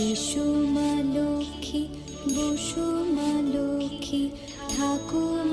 এসো মা লক্ষ্মী বসো মা লক্ষ্মী ঠাকুর